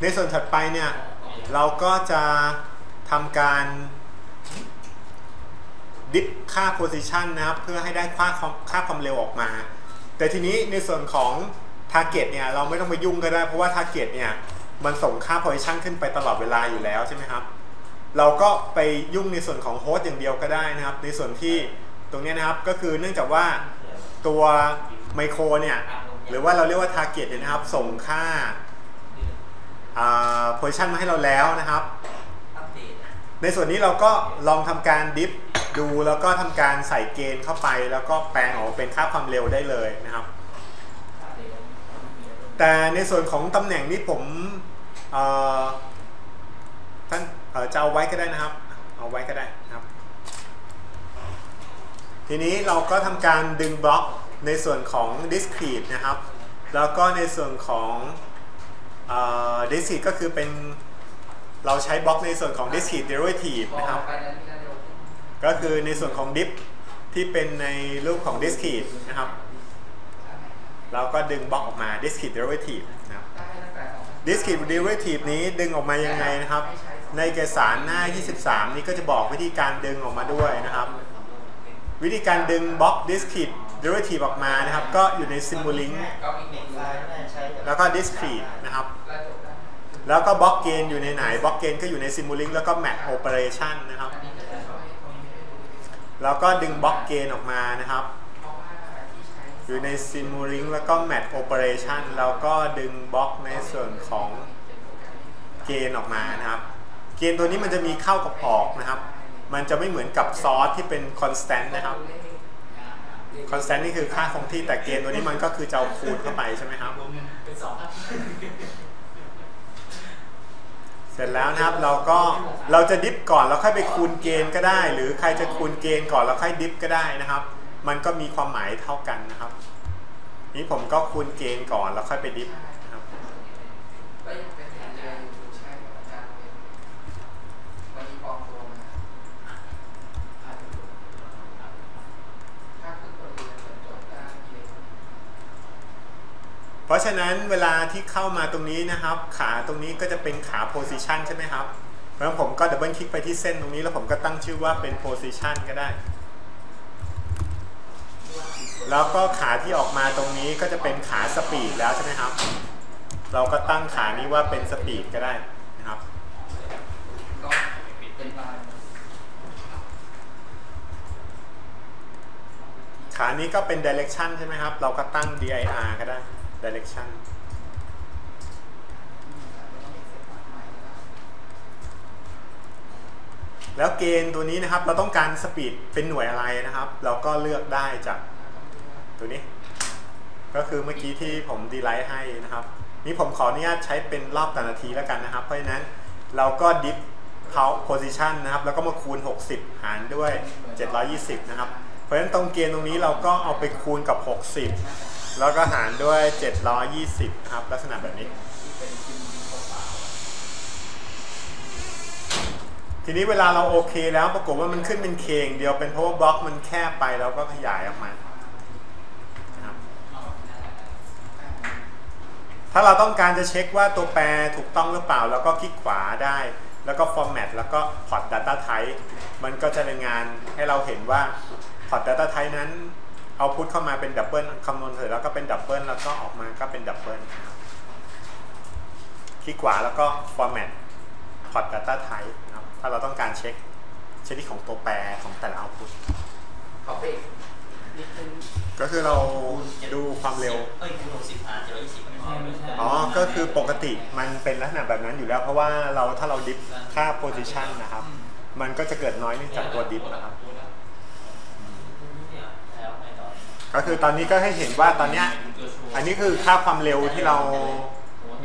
ในส่วนถัดไปเนี่ยเราก็จะทำการดิฟค่า position นะครับ เพื่อให้ได้ค่าค่าความเร็วออกมา แต่ทีนี้ในส่วนของ target เนี่ยเราไม่ต้องไปยุ่งก็ได้ เพราะว่า target เนี่ยมันส่งค่า position ขึ้นไปตลอดเวลาอยู่แล้วใช่ไหมครับ เราก็ไปยุ่งในส่วนของโฮสต์อย่างเดียวก็ได้นะครับ ในส่วนที่ตรงนี้นะครับก็คือเนื่องจากว่าตัวไมโครเนี่ยหรือว่าเราเรียกว่า target เนี่ยนะครับ ส่งค่า โพซิชันมาให้เราแล้วนะครับ ในส่วนนี้เราก็ลองทำการดิฟดูแล้วก็ทำการใส่เกณฑ์เข้าไป แล้วก็แปลงออกมาเป็นค่าความเร็วได้เลยนะครับ แต่ในส่วนของตำแหน่งนี้ผมเอ่อท่านเอ่อจะเอาไว้ก็ได้นะครับ เอาไว้ก็ได้นะครับ ทีนี้เราก็ทำการดึงบล็อกในส่วนของ discrete นะครับ แล้วก็ในส่วนของ ดิสค r ก็คือเป็นเราใช้บล็อกในส่วนของ discrete derivative นะครับ ก็คือในส่วนของ diff ที่เป็นในรูปของ discrete นะครับ เราก็ดึงบล็อกออกมา discrete derivative นะครับ discrete derivative นี้ดึงออกมายังไงนะครับ ในเอกสารหน้า 23 นี้ก็จะบอกวิธีการดึงออกมาด้วยนะครับ วิธีการดึงบล็อก discrete derivative ออกมานะครับ ก็อยู่ใน Simulink แล้วก็ discrete นะครับ แล้วก็บล็อกเกนอยู่ในไหนบล็อกเกนก็อยู่ใน Simulink แล้วก็ Match Operation นะครับ แล้วก็ดึงบล็อกเกนออกมานะครับ อยู่ใน Simulink แล้วก็ Match Operation แล้วก็ดึงบล็อกในส่วนของเกนออกมานะครับ เกนตัวนี้มันจะมีเข้ากับออกนะครับ มันจะไม่เหมือนกับซอสที่เป็น constant นะครับ คอนสแตนต์นี่คือค่าคงที่แต่เกณฑ์ตัวนี้มันก็คือจะเอาคูณเข้าไปใช่ไหมครับเสร็จแล้วนะครับเราก็เราจะดิฟก่อนแล้วค่อยไปคูณเกณฑ์ก็ได้ หรือใครจะคูณเกณฑ์ก่อนแล้วค่อยดิฟก็ได้นะครับ มันก็มีความหมายเท่ากันนะครับ นี้ผมก็คูณเกณฑ์ก่อนแล้วค่อยไปดิฟนะครับ เพราะฉะนั้นเวลาที่เข้ามาตรงนี้นะครับ ขาตรงนี้ก็จะเป็นขา position ใช่ไหมครับเพราะฉะนั้นผมก็ดับเบิลคลิกไปที่เส้นตรงนี้แล้วผมก็ตั้งชื่อว่าเป็น position ก็ได้ แล้วก็ขาที่ออกมาตรงนี้ก็จะเป็นขา speed แล้วใช่ไหมครับ เราก็ตั้งขานี้ว่าเป็น speed ก็ได้นะครับขานี้ก็เป็น direction ใช่ไหมครับ เราก็ตั้ง dir ก็ได้ direction แล้วเกณฑ์ตัวนี้นะครับ เราต้องการสปีดเป็นหน่วยอะไรนะครับ เราก็เลือกได้จากตัวนี้ ก็คือเมื่อกี้ที่ผมดีไลท์ให้นะครับ นี่ผมขออนุญาตใช้เป็นรอบต่อนาทีแล้วกันนะครับ เพราะฉะนั้นเราก็ดิฟเขาโพซิชันนะครับ แล้วก็มาคูณ 60 หารด้วย 720 นะครับ เพราะฉะนั้นตรงเกณฑ์ตรงนี้เราก็เอาไปคูณกับ 60 แล้วก็หารด้วย 720 ครับ ลักษณะแบบนี้ ทีนี้เวลาเราโอเคแล้วปรากฏว่ามันขึ้นเป็นเคงเดียวเป็นเพราะว่าบล็อกมันแคบไปเราก็ขยายออกมาถ้าเราต้องการจะเช็คว่าตัวแปรถูกต้องหรือเปล่า แล้วก็คลิกขวาได้ แล้วก็ format แล้วก็ port data type มันก็จะรายงานให้เราเห็นว่า port data type นั้น เอาพุทเข้ามาเป็นดับเบิลคำนวณเสร็จแล้วก็เป็นดับเบิลแล้วก็ออกมาก็เป็นดับเบิลนะครับคลิกขวาแล้วก็ format port data type นะครับถ้าเราต้องการเช็คชนิดของตัวแปรของแต่ละ output ขอเบรกนิดนึงก็คือเราดูความเร็ว เอ้ยคูณหกสิบหารเจ็ดร้อยยี่สิบไม่ใช่ไม่ใช่อ๋อ ก็คือปกติมันเป็นลักษณะแบบนั้นอยู่แล้ว เพราะว่าเราถ้าเราดิฟค่า position นะครับ มันก็จะเกิดน้อยเนื่องจากตัวดิฟนะครับ แล้วไงต่อ ก็คือตอนนี้ก็ให้เห็นว่าตอนเนี้ยอันนี้คือค่าความเร็วที่เรา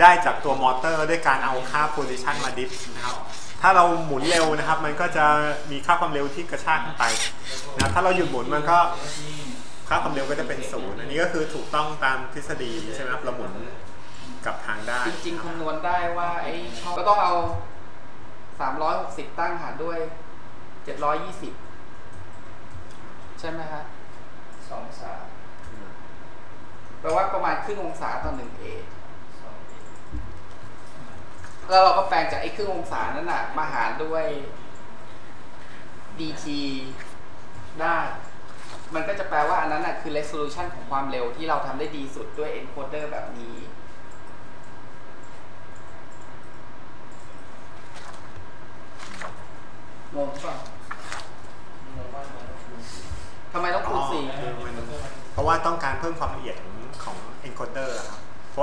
ได้จากตัวมอเตอร์ด้วยการเอาค่า position มาดิฟนะครับถ้าเราหมุนเร็วนะครับ มันก็จะมีค่าความเร็วที่กระชากขึ้นไปนะถ้าเราหยุดหมุนมันก็ค่าความเร็วก็จะเป็นศูนย์อันนี้ก็คือถูกต้องตามทฤษฎีใช่ไหมครับเราหมุนกลับทางได้จริงๆคำนวณได้ว่าไอ้ช่องก็ต้องเอา 360 ตั้งหารด้วย 720 ใช่ไหมฮะ สองสาม แปลว่าประมาณครึ่งองศาต่อหนึ่งเอแล้วเราก็แปลงจากไอ้ครึ่งองศานั้นน่ะ มาหารด้วย dt ได้ มันก็จะแปลว่าอันนั้นน่ะคือ resolution ของความเร็วที่เราทำได้ดีสุดด้วย encoder แบบนี้ งงป่ะงงว่ามันต้องทำไมต้องคูณสี่คือมันเพราะว่าต้องการเพิ่มความละเอียดของ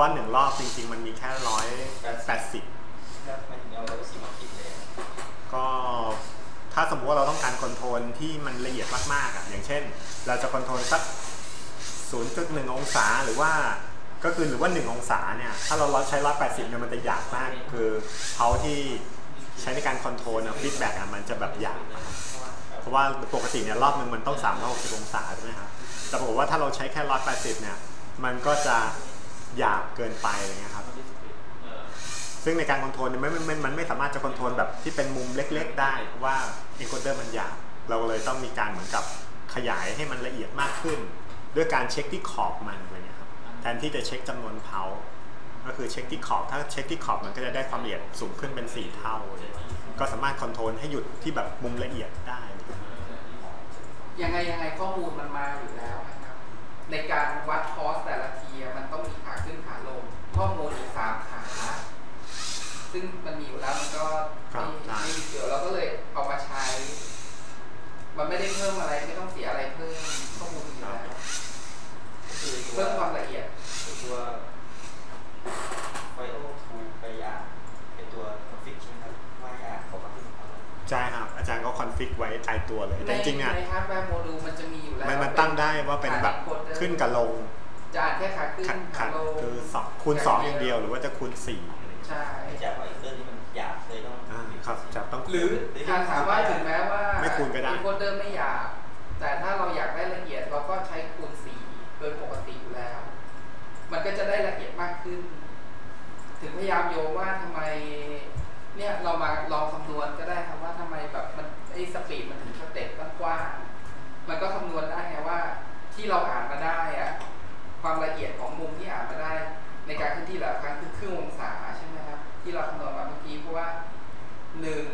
ว่าหนึ่งรอบจริง ๆ มันมีแค่ร้อยแปดสิบก็ถ้าสมมติว่าเราต้องการคอนโทรลที่มันละเอียดมากๆอะอย่างเช่น เราจะคอนโทรลสัก 0.1 องศาหรือว่าก็คือหรือว่า 1 องศาเนี่ยถ้าเราใช้180เนี่ยมันจะหยาบมากคือเขาที่ใช้ในการคอนโทรลนะฟีดแบ็กอะมันจะแบบหยาบอะครับเพราะว่าปกติเนี่ยรอบหนึ่งมันต้อง360องศาใช่ไหมครับแต่ปรากฏว่าถ้าเราใช้แค่180เนี่ยมันก็จะ หยาบเกินไปอะไรเงี้ยครับ ซึ่งในการคอนโทรลเนี่ยมันมันมันไม่สามารถจะคอนโทรลแบบที่เป็นมุมเล็กๆ ได้เพราะว่า encoder มันหยาบ เราเลยต้องมีการเหมือนกับขยายให้มันละเอียดมากขึ้น ด้วยการเช็คที่ขอบมันอะไรเงี้ยครับแทนที่จะเช็คจำนวนเพาก็คือเช็คที่ขอบถ้าเช็คที่ขอบมันก็จะได้ความละเอียดสูงขึ้นเป็น 4 เท่า ก็สามารถคอนโทรลให้หยุดที่แบบมุมละเอียดได้ยังไงยังไงข้อมูลมันมาอยู่แล้วนะครับในการวัดคอสแต่ละทีอะมันต้องมีขาขึ้นขาลง ข้อมูลอีกสามขา ซึ่งมันมีอยู่แล้วมันก็ครัไม่บใช่ไม่มีเกี่ยวเราก็เลยเอามาใช้ มันไม่ได้เพิ่มอะไรไม่ต้องเสียอะไรเพิ่มข้อมูลมีอยู่แล้วคือตัวเพิ่มความละเอียดตัวไฟโอทูไปยาเป็นตัวคอนฟิกใช่ไหมครับว่ายาเขาก็ขึ้นเอาใช่ครับอาจารย์ก็คอนฟิกไว้ตายตัวเลยแต่จริงๆอะในฮาร์ดแวร์โมดูลมันจะมีอยู่แล้วมันมันตั้งได้ว่าเป็นแบบขึ้นกับลงจะอ่านแค่ขาขึ้นขัดขาขัดลงคือสองคูณสองอย่างเดียวหรือว่าจะคูณสี่ อะไรเงี้ยใช่ไม่จากว่าอีกเรื่องนี้มันหยาบเลยต้องอ่าครับจะต้อง หรือการถามว่าถึงแม้ว่าไม่คูณก็ได้โคเดอร์ไม่อยาก แต่ถ้าเราอยากได้ละเอียดเราก็ใช้คูณสี่โดยปกติอยู่แล้ว มันก็จะได้ละเอียดมากขึ้น ถึงพยายามโยงว่าทำไม เนี่ยเรามาลองคำนวณก็ได้ครับว่าทำไมแบบมันไอ้สปีดมันถึงสเต็ปตั้งกว้างมันก็คำนวณได้ไงว่าที่เราอ่านมาได้อะความละเอียดของมุมที่อ่านมาได้ ในการขึ้นที่ละครั้งคือครึ่งองศาใช่ไหมครับ ที่เราคำนวณมาเมื่อกี้เพราะว่าหนึ่ง